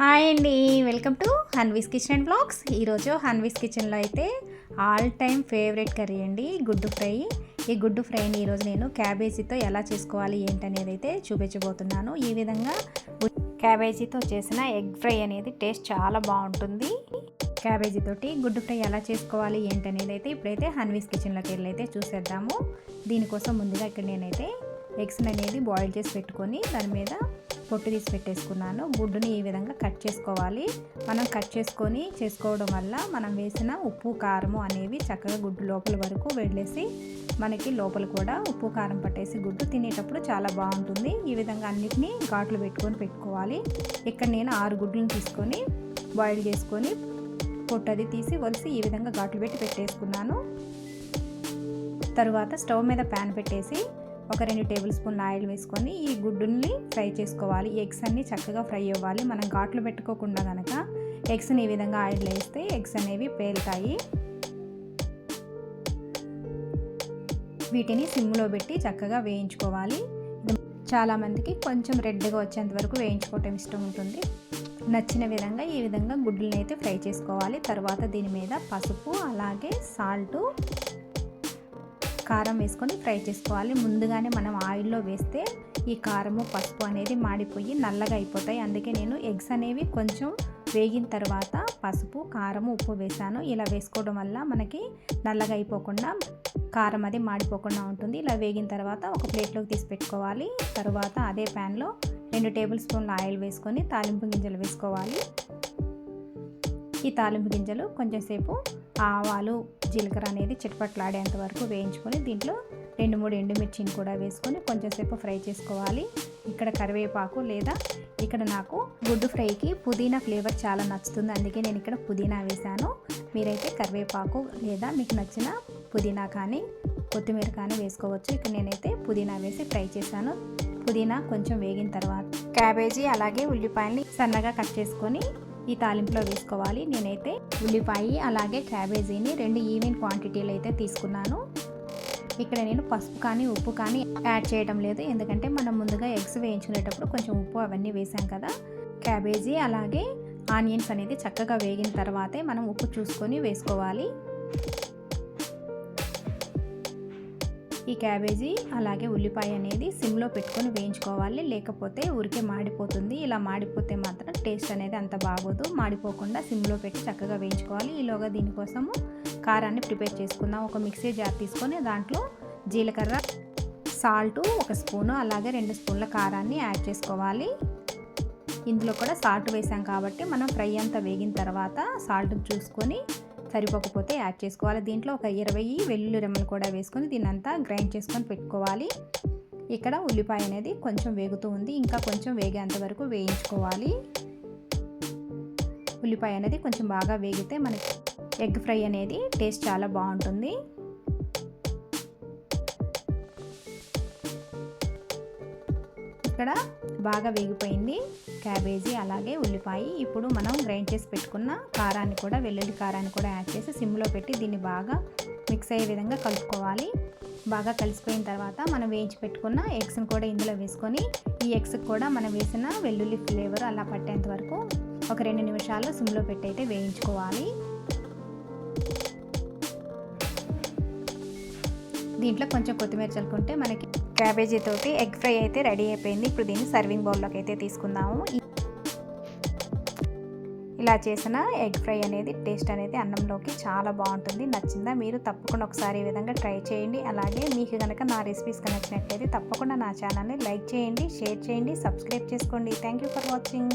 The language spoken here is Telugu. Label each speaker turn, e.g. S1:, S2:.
S1: హాయ్ అండి. Welcome to Hanvi's kitchen and blogs ఈరోజు హన్వీస్ కిచెన్లో అయితే ఆల్ టైమ్ ఫేవరెట్ కర్రీ అండి గుడ్డు ఫ్రై. ఈ గుడ్డు ఫ్రైని ఈరోజు నేను క్యాబేజీతో ఎలా చేసుకోవాలి ఏంటనేది అయితే చూపించబోతున్నాను. ఈ విధంగా క్యాబేజీతో చేసిన ఎగ్ ఫ్రై అనేది టేస్ట్ చాలా బాగుంటుంది. క్యాబేజీతోటి గుడ్డు ఫ్రై ఎలా చేసుకోవాలి ఏంటనేది అయితే ఇప్పుడైతే హన్వీస్ కిచెన్లోకి వెళ్ళి అయితే చూసేద్దాము. దీనికోసం ముందుగా ఇక్కడ నేనైతే ఎగ్స్ అనేది బాయిల్ చేసి పెట్టుకొని దాని మీద పొట్టు తీసి పెట్టేసుకున్నాను. గుడ్డుని ఈ విధంగా కట్ చేసుకోవాలి. మనం కట్ చేసుకొని చేసుకోవడం వల్ల మనం వేసిన ఉప్పు కారము అనేవి చక్కగా గుడ్డు లోపల వరకు వెళ్ళేసి మనకి లోపల కూడా ఉప్పు కారం పట్టేసి గుడ్డు తినేటప్పుడు చాలా బాగుంటుంది. ఈ విధంగా అన్నిటినీ ఘాట్లు పెట్టుకొని పెట్టుకోవాలి. ఇక్కడ నేను ఆరు గుడ్లను తీసుకొని బాయిల్ చేసుకొని పొట్టది తీసి వలిసి ఈ విధంగా ఘాట్లు పెట్టి పెట్టేసుకున్నాను. తరువాత స్టవ్ మీద ప్యాన్ పెట్టేసి ఒక రెండు టేబుల్ స్పూన్ ఆయిల్ వేసుకొని ఈ గుడ్డుని ఫ్రై చేసుకోవాలి. ఎగ్స్ అన్నీ చక్కగా ఫ్రై అవ్వాలి. మనం ఘాట్లు పెట్టుకోకుండా కనుక ఎగ్స్ని ఈ విధంగా ఆయిల్ వేస్తే ఎగ్స్ అనేవి పేలుతాయి. వీటిని సిమ్లో పెట్టి చక్కగా వేయించుకోవాలి. చాలామందికి కొంచెం రెడ్గా వచ్చేంత వరకు వేయించుకోవటం ఇష్టం ఉంటుంది. నచ్చిన విధంగా ఈ విధంగా గుడ్లని అయితే ఫ్రై చేసుకోవాలి. తర్వాత దీని మీద పసుపు అలాగే సాల్టు కారం వేసుకొని ఫ్రై చేసుకోవాలి. ముందుగానే మనం ఆయిల్లో వేస్తే ఈ కారము పసుపు అనేది మాడిపోయి నల్లగా అయిపోతాయి. అందుకే నేను ఎగ్స్ అనేవి కొంచెం వేగిన తర్వాత పసుపు కారము ఉప్పు వేసాను. ఇలా వేసుకోవడం వల్ల మనకి నల్లగా అయిపోకుండా కారం అది మాడిపోకుండా ఉంటుంది. ఇలా వేగిన తర్వాత ఒక ప్లేట్లోకి తీసి పెట్టుకోవాలి. తర్వాత అదే ప్యాన్లో రెండు టేబుల్ స్పూన్ల ఆయిల్ వేసుకొని తాలింపు గింజలు వేసుకోవాలి. ఈ తాలింపు గింజలు కొంచెంసేపు ఆవాలు జీలకర్ర అనేది చిట్పట్లాడేంత వరకు వేయించుకొని దీంట్లో రెండు మూడు ఎండుమిర్చిని కూడా వేసుకొని కొంచెంసేపు ఫ్రై చేసుకోవాలి. ఇక్కడ కరివేపాకు లేదా ఇక్కడ నాకు గుడ్డు ఫ్రైకి పుదీనా ఫ్లేవర్ చాలా నచ్చుతుంది. అందుకే నేను ఇక్కడ పుదీనా వేశాను. మీరైతే కరివేపాకు లేదా మీకు నచ్చిన పుదీనా కానీ కొత్తిమీర కానీ వేసుకోవచ్చు. ఇక్కడ నేనైతే పుదీనా వేసి ఫ్రై చేశాను. పుదీనా కొంచెం వేగిన తర్వాత క్యాబేజీ అలాగే ఉల్లిపాయల్ని సన్నగా కట్ చేసుకొని ఈ తాలింపులో వేసుకోవాలి. నేనైతే ఉల్లిపాయ అలాగే క్యాబేజీని రెండు ఈవెన్ క్వాంటిటీలు అయితే తీసుకున్నాను. ఇక్కడ నేను పసుపు కానీ ఉప్పు కానీ యాడ్ చేయడం లేదు. ఎందుకంటే మనం ముందుగా ఎగ్స్ వేయించుకునేటప్పుడు కొంచెం ఉప్పు అవన్నీ వేసాం కదా. క్యాబేజీ అలాగే ఆనియన్స్ అనేది చక్కగా వేగిన తర్వాతే మనం ఉప్పు చూసుకొని వేసుకోవాలి. ఈ క్యాబేజీ అలాగే ఉల్లిపాయ అనేది సిమ్లో పెట్టుకొని వేయించుకోవాలి. లేకపోతే ఉరికే మాడిపోతుంది. ఇలా మాడిపోతే మాత్రం టేస్ట్ అనేది అంత బాగోదు. మాడిపోకుండా సిమ్లో పెట్టి చక్కగా వేయించుకోవాలి. ఈలోగా దీనికోసము కారాన్ని ప్రిపేర్ చేసుకుందాం. ఒక మిక్సీ జార్ తీసుకొని దాంట్లో జీలకర్ర సాల్టు ఒక స్పూను అలాగే రెండు స్పూన్ల కారాన్ని యాడ్ చేసుకోవాలి. ఇందులో కూడా సాల్ట్ వేసాం కాబట్టి మనం ఫ్రై అంతా వేగిన తర్వాత సాల్ట్ చూసుకొని సరిపోకపోతే యాడ్ చేసుకోవాలి. దీంట్లో ఒక ఇరవై వెల్లుల్లి రెమ్మలు కూడా వేసుకొని దీన్నంతా గ్రైండ్ చేసుకొని పెట్టుకోవాలి. ఇక్కడ ఉల్లిపాయ అనేది కొంచెం వేగుతూ ఉంది. ఇంకా కొంచెం వేగేంత వరకు వేయించుకోవాలి. ఉల్లిపాయ అనేది కొంచెం బాగా వేగితే మనకి ఎగ్ ఫ్రై అనేది టేస్ట్ చాలా బాగుంటుంది. ఇక్కడ బాగా వేగిపోయింది. క్యాబేజీ అలాగే ఉల్లిపాయ. ఇప్పుడు మనం గ్రైండ్ చేసి పెట్టుకున్న కారాన్ని కూడా వెల్లుల్లి కారాన్ని కూడా యాడ్ చేసి సిమ్లో పెట్టి దీన్ని బాగా మిక్స్ అయ్యే విధంగా కలుపుకోవాలి. బాగా కలిసిపోయిన తర్వాత మనం వేయించి పెట్టుకున్న ఎగ్స్ని కూడా ఇందులో వేసుకొని ఈ ఎగ్స్కి కూడా మనం వేసిన వెల్లుల్లి ఫ్లేవర్ అలా పట్టేంత వరకు ఒక రెండు నిమిషాలు సిమ్లో పెట్టి అయితే వేయించుకోవాలి. దీంట్లో కొంచెం కొత్తిమీర చల్లుకుంటే మనకి క్యాబేజీ తోటి ఎగ్ ఫ్రై అయితే రెడీ అయిపోయింది. ఇప్పుడు దీన్ని సర్వింగ్ బౌల్లోకి అయితే తీసుకుందాము. ఇలా చేసిన ఎగ్ ఫ్రై అనేది టేస్ట్ అనేది అన్నంలోకి చాలా బాగుంటుంది. నచ్చిందా మీరు తప్పకుండా ఒకసారి ఈ విధంగా ట్రై చేయండి. అలాగే మీకు కనుక నా రెసిపీస్ నచ్చినట్లయితే తప్పకుండా నా ఛానల్ని లైక్ చేయండి షేర్ చేయండి సబ్స్క్రైబ్ చేసుకోండి. Thank you for watching.